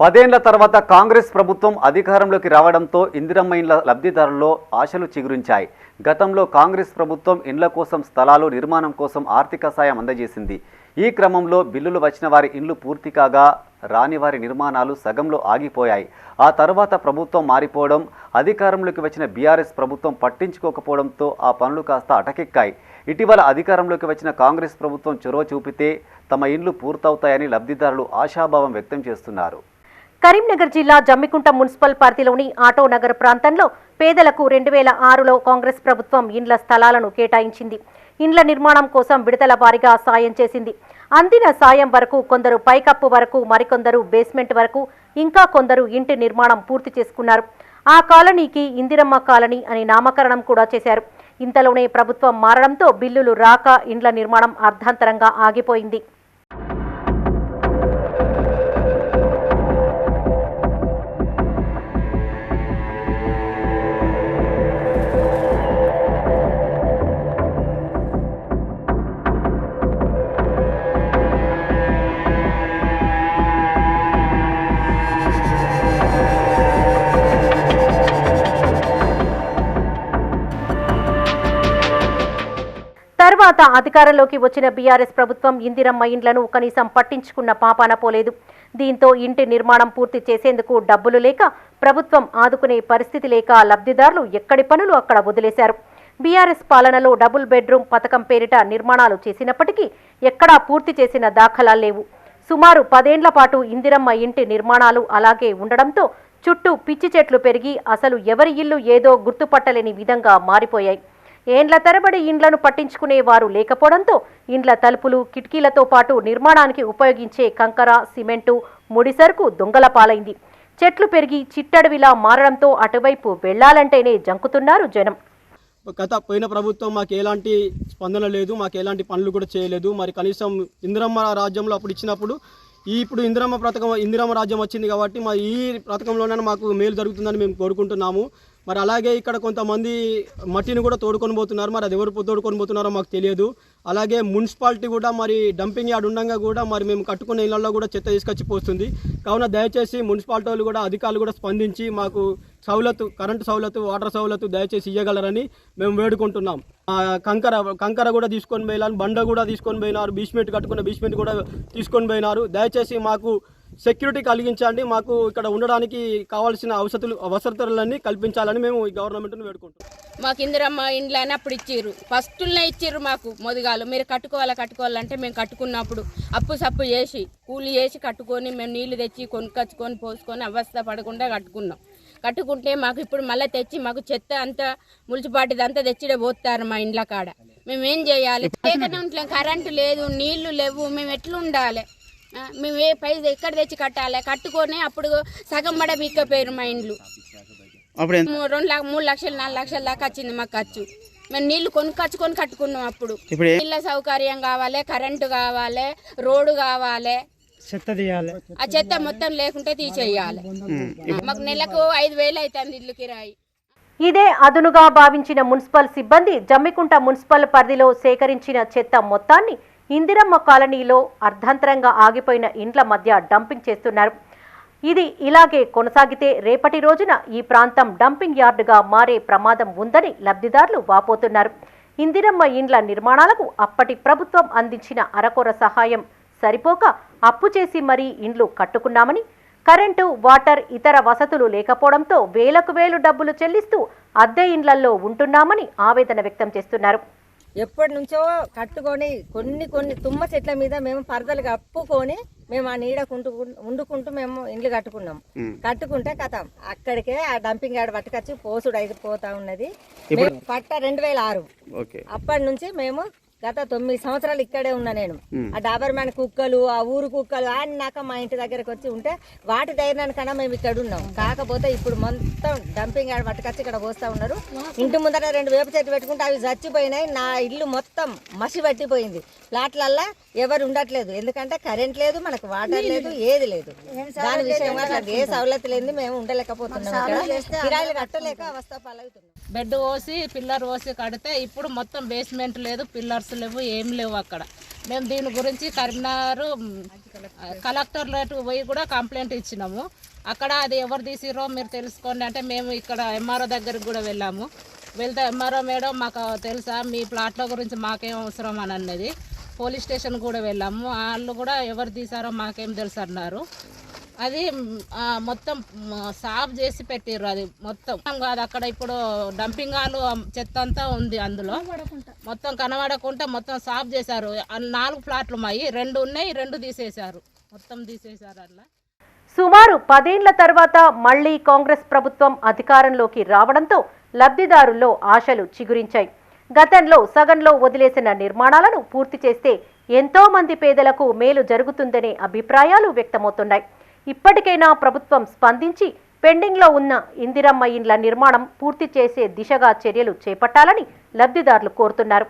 పదేళ్ళ తర్వాత కాంగ్రెస్ ప్రభుత్వం అధికారంలోకి రావడంతో ఇందిరమ్మ ఇండ్ల లబ్ధిదారుల్లో ఆశలు చిగురించాయి. గతంలో కాంగ్రెస్ ప్రభుత్వం ఇండ్ల కోసం స్థలాలు నిర్మాణం కోసం ఆర్థిక సాయం అందజేసింది. ఈ క్రమంలో బిల్లులు వచ్చిన వారి ఇండ్లు పూర్తి కాగా రాని వారి నిర్మాణాలు సగంలో ఆగిపోయాయి. ఆ తర్వాత ప్రభుత్వం మారిపోవడం అధికారంలోకి వచ్చిన బీఆర్ఎస్ ప్రభుత్వం పట్టించుకోకపోవడంతో ఆ పనులు కాస్త అటకెక్కాయి. ఇటీవల అధికారంలోకి వచ్చిన కాంగ్రెస్ ప్రభుత్వం చొరవ చూపితే తమ ఇండ్లు పూర్తవుతాయని లబ్ధిదారులు ఆశాభావం వ్యక్తం చేస్తున్నారు. కరీంనగర్ జిల్లా జమ్మికుంట మున్సిపల్ పరిధిలోని ఆటో నగర్ ప్రాంతంలో పేదలకు రెండు వేల ఆరులో కాంగ్రెస్ ప్రభుత్వం ఇండ్ల స్థలాలను కేటాయించింది. ఇండ్ల నిర్మాణం కోసం విడతల వారీగా సాయం చేసింది. అందిన సాయం వరకు కొందరు పైకప్పు వరకు మరికొందరు బేస్మెంట్ వరకు ఇంకా కొందరు ఇంటి నిర్మాణం పూర్తి చేసుకున్నారు. ఆ కాలనీకి ఇందిరమ్మ కాలనీ అని నామకరణం కూడా చేశారు. ఇంతలోనే ప్రభుత్వం మారడంతో బిల్లులు రాక ఇండ్ల నిర్మాణం అర్ధాంతరంగా ఆగిపోయింది. తర్వాత అధికారంలోకి వచ్చిన బీఆర్ఎస్ ప్రభుత్వం ఇందిరమ్మ ఇండ్లను కనీసం పట్టించుకున్న పాపాన పోలేదు. దీంతో ఇంటి నిర్మాణం పూర్తి చేసేందుకు డబ్బులు లేక ప్రభుత్వం ఆదుకునే పరిస్థితి లేక లబ్ధిదారులు ఎక్కడి పనులు అక్కడ వదిలేశారు. బీఆర్ఎస్ పాలనలో డబుల్ బెడ్రూమ్ పథకం పేరిట నిర్మాణాలు చేసినప్పటికీ ఎక్కడా పూర్తి చేసిన దాఖలాలు లేవు. సుమారు పదేండ్ల పాటు ఇందిరమ్మ ఇంటి నిర్మాణాలు అలాగే ఉండడంతో చుట్టూ పిచ్చి చెట్లు పెరిగి అసలు ఎవరి ఇల్లు ఏదో గుర్తుపట్టలేని విధంగా మారిపోయాయి. ఏండ్ల తరబడి ఇండ్లను పట్టించుకునే వారు లేకపోవడంతో ఇండ్ల తలుపులు కిటికీలతో పాటు నిర్మాణానికి ఉపయోగించే కంకర సిమెంటు ముడిసరుకు దొంగల పాలైంది. చెట్లు పెరిగి చిట్టడవిలా మారడంతో అటువైపు వెళ్ళాలంటేనే జంకుతున్నారు జనం. గత పోయిన ప్రభుత్వం మాకు ఎలాంటి స్పందన లేదు మాకు ఎలాంటి పనులు కూడా చేయలేదు. మరి కనీసం ఇందిరమ్మ రాజ్యంలో అప్పుడు ఇచ్చినప్పుడు ఈ ఇప్పుడు ఇందిరమ్మ పథకం ఇందిరమ్మ రాజ్యం వచ్చింది కాబట్టి మా ఈ పథకంలోనే మాకు మేలు జరుగుతుందని మేము కోరుకుంటున్నాము. మరి అలాగే ఇక్కడ కొంతమంది మట్టిని కూడా తోడుకొని పోతున్నారు. మరి అది ఎవరు తోడుకొని పోతున్నారో మాకు తెలియదు. అలాగే మున్సిపాలిటీ కూడా మరి డంపింగ్ యార్డ్ ఉండగా కూడా మరి మేము కట్టుకున్న ఇళ్ళలో కూడా చెత్త తీసుకొచ్చి పోస్తుంది. కావున దయచేసి మున్సిపాలిటీ వాళ్ళు కూడా అధికారులు కూడా స్పందించి మాకు సౌలతు కరెంటు సౌలతు వాటర్ సౌలతు దయచేసి ఇవ్వగలరని మేము వేడుకుంటున్నాం. కంకర కంకర కూడా తీసుకొని పోయినారు బండ కూడా తీసుకొని పోయినారు బీస్మెంట్ కట్టుకున్న బీస్మెంట్ కూడా తీసుకొని పోయినారు. దయచేసి మాకు సెక్యూరిటీ కలిగించండి మాకు ఇక్కడ ఉండడానికి కావాల్సిన అవసతులు అవసరతలన్నీ కల్పించాలని మేము ఈ గవర్నమెంట్ను వేడుకుంటున్నాం. మాకు ఇందిరమ్మ ఇండ్లు అని అప్పుడు ఇచ్చిర్రు. ఫస్ట్నే ఇచ్చిర్రు మాకు మొదగాలు మీరు కట్టుకోవాలా కట్టుకోవాలంటే మేము కట్టుకున్నప్పుడు అప్పు సప్పు చేసి కూలి చేసి కట్టుకొని మేము నీళ్ళు తెచ్చి కొనుక్కొచ్చుకొని పోసుకొని అవస్థ పడకుండా కట్టుకున్నాం. కట్టుకుంటే మాకు ఇప్పుడు మళ్ళీ తెచ్చి మాకు చెత్త అంతా మున్సిపాలిటీ అంతా తెచ్చిడే పోతారు మా ఇండ్ల కాడ. మేము ఏం చేయాలి ఉంటలేం కరెంటు లేదు నీళ్ళు లేవు మేము ఎట్లా ఉండాలి మేము ఏ పైసలు ఎక్కడ తెచ్చి కట్టాలి? కట్టుకొని అప్పుడు సగం మడ పీక్కపోయారు మా ఇండ్లు. రెండు లక్ష మూడు లక్షలు నాలుగు లక్షల దాకా వచ్చింది మాకు ఖర్చు. మేము నీళ్ళు కొనుక్కొచ్చుకొని కట్టుకున్నాం అప్పుడు. నీళ్ళ సౌకర్యం కావాలి కరెంటు కావాలి రోడ్డు కావాలి. చెత్త తీయాలి. ఆ చెత్త మొత్తం లేకుంటే తీసేయాలి. మాకు నెలకు ఐదు వేలు అవుతుంది ఇల్లు కిరాయి. ఇదే అదునుగా భావించిన మున్సిపల్ సిబ్బంది జమ్మికుంట మున్సిపల్ పరిధిలో సేకరించిన చెత్త మొత్తాన్ని ఇందిరమ్మ కాలనీలో అర్ధాంతరంగా ఆగిపోయిన ఇండ్ల మధ్య డంపింగ్ చేస్తున్నారు. ఇది ఇలాగే కొనసాగితే రేపటి రోజున ఈ ప్రాంతం డంపింగ్ యార్డుగా మారే ప్రమాదం ఉందని లబ్ధిదారులు వాపోతున్నారు. ఇందిరమ్మ ఇండ్ల నిర్మాణాలకు అప్పటి ప్రభుత్వం అందించిన అరకొర సహాయం సరిపోక అప్పు చేసి మరీ ఇండ్లు కట్టుకున్నామని కరెంటు వాటర్ ఇతర వసతులు లేకపోవడంతో వేలకు వేలు డబ్బులు చెల్లిస్తూ అద్దె ఇండ్లల్లో ఉంటున్నామని ఆవేదన వ్యక్తం చేస్తున్నారు. ఎప్పటి నుంచో కట్టుకొని కొన్ని కొన్ని తుమ్మ చెట్ల మీద మేము పరదలు కప్పుకొని మేము ఆ నీడకుంటూ వండుకుంటూ మేము ఇండ్లు కట్టుకున్నాం. కట్టుకుంటే కథ. అక్కడికే ఆ డంపింగ్ యార్డ్ పట్టుకొచ్చి పోసుడు అయిపోతా ఉన్నది. మేము పట్ట రెండు వేల ఆరు. అప్పటి నుంచి మేము గత తొమ్మిది సంవత్సరాలు ఇక్కడే ఉన్నా నేను. ఆ డాబర్ మ్యాన్ కుక్కలు ఆ ఊరు కుక్కలు అన్నాక మా ఇంటి దగ్గరకు వచ్చి ఉంటే వాటి ధైర్యానికన్నా మేము ఇక్కడ ఉన్నాం. కాకపోతే ఇప్పుడు మొత్తం డంపింగ్ యార్డ్ పట్టుకొచ్చి ఇక్కడ పోస్తా ఉన్నారు. ఇంటి ముందర రెండు వేప చెట్టు పెట్టుకుంటే అవి చచ్చిపోయినాయి. నా ఇల్లు మొత్తం మసి పట్టిపోయింది. ప్లాట్లల్లా ఎవరు ఉండట్లేదు. ఎందుకంటే కరెంట్ లేదు మనకు వాటర్ లేదు ఏది లేదు. దాని విషయంగా నాకు ఏ సవలతు లేని మేము ఉండలేకపోతున్నాం కిరాయిలు కట్టలేక అవస్థ పాలవుతున్నాం. బెడ్ పోసి పిల్లర్ పోసి కడితే ఇప్పుడు మొత్తం బేస్మెంట్ లేదు పిల్లర్స్ లేవు ఏం లేవు అక్కడ. మేము దీని గురించి కరీంనగర్ మ్, కలెక్టర్లకు పోయి కూడా కంప్లైంట్ ఇచ్చినాము. అక్కడ అది ఎవరు తీసిరో మీరు తెలుసుకోండి. అంటే మేము ఇక్కడ ఎంఆర్ఓ దగ్గరికి కూడా వెళ్ళాము. వెళ్తే ఎంఆర్ఓ మేడం మాకు తెలుసా మీ ప్లాట్ల గురించి మాకేం అవసరం అని అన్నది. పోలీస్ స్టేషన్ కూడా వెళ్ళాము. వాళ్ళు కూడా ఎవరు తీసారో మాకేం తెలుసు అన్నారు. అది మొత్తం సాఫ్ చేసి పెట్టిర్రు అది మొత్తం. కాదు అక్కడ ఇప్పుడు డంపింగ్ హాలు చెత్త అంతా ఉంది అందులో. మొత్తం కనబడకుండా మొత్తం సాఫ్ చేశారు. నాలుగు ఫ్లాట్లు మాయి రెండు ఉన్నాయి రెండు తీసేశారు. మొత్తం తీసేశారు అట్లా. సుమారు పదేండ్ల తర్వాత మళ్ళీ కాంగ్రెస్ ప్రభుత్వం అధికారంలోకి రావడంతో లబ్ధిదారుల్లో ఆశలు చిగురించాయి. గతంలో సగంలో వదిలేసిన నిర్మాణాలను పూర్తి చేస్తే ఎంతో మంది పేదలకు మేలు జరుగుతుందనే అభిప్రాయాలు వ్యక్తమవుతున్నాయి. ఇప్పటికైనా ప్రభుత్వం స్పందించి పెండింగ్లో ఉన్న ఇందిరమ్మ ఇండ్ల నిర్మాణం పూర్తి చేసే దిశగా చర్యలు చేపట్టాలని లబ్ధిదారులు కోరుతున్నారు.